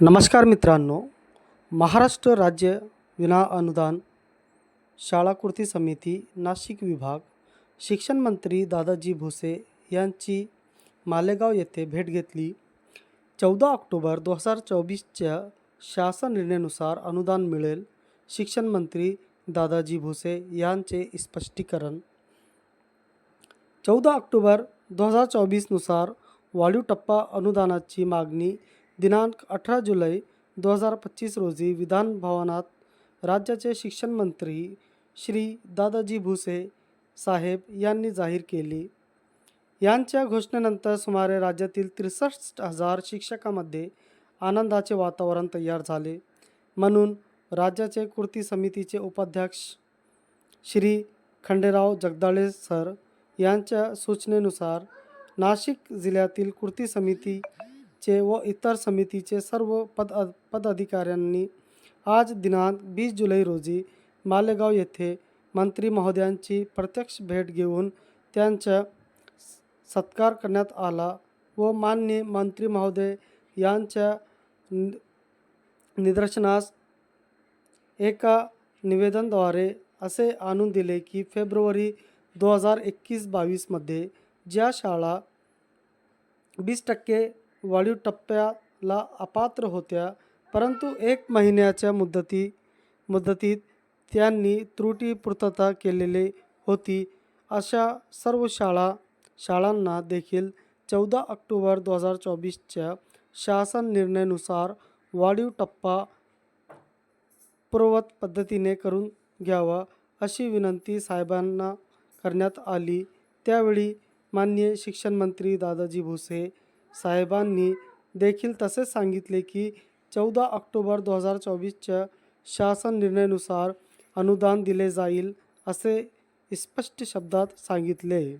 नमस्कार मित्रांनो महाराष्ट्र राज्य विना अनुदान शाळा कृती समिती नाशिक विभाग शिक्षण मंत्री दादाजी भुसे यांची मालेगाव येथे भेट घेतली. चौदा ऑक्टोबर दोन हजार चोवीसच्या शासन निर्णयानुसार अनुदान मिळेल शिक्षण मंत्री दादाजी भुसे यांचे स्पष्टीकरण. चौदा ऑक्टोबर दोन हजार चोवीसनुसार वाढीव टप्पा अनुदानाची मागणी दिनांक अठरा जुलै दोन हजार पच्चीस रोजी विधान भवनात राज्याचे शिक्षण मंत्री श्री दादाजी भुसे साहेब यांनी जाहीर केली. यांच्या घोषणेनंतर सुमारे राज्यातील त्रेसष्ट हजार शिक्षकांमध्ये आनंदाचे वातावरण तयार झाले. म्हणून राज्याचे कृती समितीचे उपाध्यक्ष श्री खंडेराव जगदाळे सर यांच्या सूचनेनुसार नाशिक जिल्ह्यातील कृती चे व इतर समितीचे सर्व पद पदाधिकाऱ्यांनी आज दिनांक वीस जुलै रोजी मालेगाव येथे मंत्री महोदयांची प्रत्यक्ष भेट घेऊन त्यांचा सत्कार करण्यात आला व मान्य मंत्री महोदय यांच्या निदर्शनास एका निवेदनद्वारे असे आणून दिले की फेब्रुवारी दोन हजार एकवीस बावीसमध्ये ज्या शाळा वीस टक्के वाढीव टप्प्याला अपात्र होत्या परंतु एक महिन्याच्या मुदती मुदतीत त्यांनी त्रुटी पूर्तता केलेली होती. अशा सर्व शाळा शाळांना देखील चौदा ऑक्टोबर दोन हजार चोवीसच्या शासन निर्णयानुसार वाढीव टप्पा पूर्वत पद्धतीने करून घ्यावा अशी विनंती साहेबांना करण्यात आली. त्यावेळी माननीय शिक्षणमंत्री दादाजी भुसे साहेबांनी देखील तसेच सांगितले की चौदा ऑक्टोबर दोन हजार चोवीसच्या शासन निर्णयानुसार अनुदान दिले जाईल असे स्पष्ट शब्दात सांगितले.